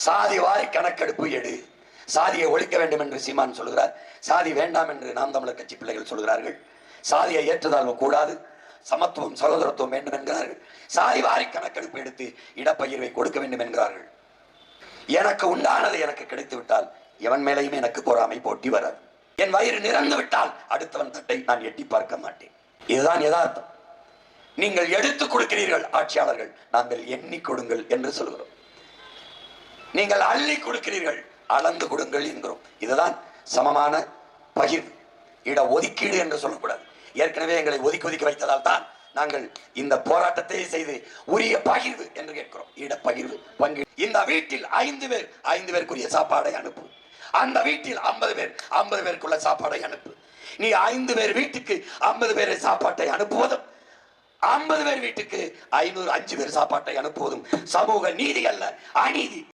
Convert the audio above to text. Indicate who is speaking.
Speaker 1: சாதி வாரி கணக்கெடுப்பு எடு. சாதியை ஒழிக்க வேண்டும் என்று சீமான் சொல்கிறார் சாதி வேண்டாம் என்று நாம் தமிழர் கட்சி பிள்ளைகள் சொல்கிறார்கள் சாதியை ஏற்றுதாழ்வு கூடாது. சமத்துவம் சகோதரத்துவம் வேண்டும் என்கிறார்கள். சாதி வாரி கணக்கெடுப்பு எடுத்து இடப்பகிர்வை கொடுக்க வேண்டும் என்கிறார்கள். எனக்கு உண்டானது எனக்கு கிடைத்து விட்டால் எவன் மேலையும் எனக்கு பொறாமை போட்டி வராது. என் வயிறு நிறந்து விட்டால் அடுத்தவன் தட்டை நான் எட்டி பார்க்க மாட்டேன். இதுதான் யதார்த்தம். நீங்கள் எடுத்துக் கொடுக்கிறீர்கள் ஆட்சியாளர்கள். நாங்கள் எண்ணி கொடுங்கள் என்று சொல்கிறோம். நீங்கள் அள்ளி கொடுக்கிறீர்கள். அளந்து கொடுங்கள் என்கிறோம். இதுதான் சமமான பகிர்வு. இட ஒதுக்கீடு என்று சொல்லக்கூடாது. ஏற்கனவே எங்களை ஒதுக்கி ஒதுக்கி வைத்ததால் தான் நாங்கள் இந்த போராட்டத்தை செய்து உரிய பகிர்வு என்று கேட்கிறோம். இட பகிர்வு பங்கு இந்த வீட்டில் ஐந்து பேர் ஐந்து பேருக்குரிய சாப்பாடை அனுப்பு. அந்த வீட்டில் ஐம்பது பேர் ஐம்பது பேருக்குள்ள சாப்பாடை அனுப்பு. நீ ஐந்து பேர் வீட்டுக்கு ஐம்பது பேரை சாப்பாட்டை அனுப்புவதும் ஐம்பது பேர் வீட்டுக்கு ஐநூறு அஞ்சு பேர் சாப்பாட்டை அனுப்புவதும் சமூக நீதி அல்ல அநீதி.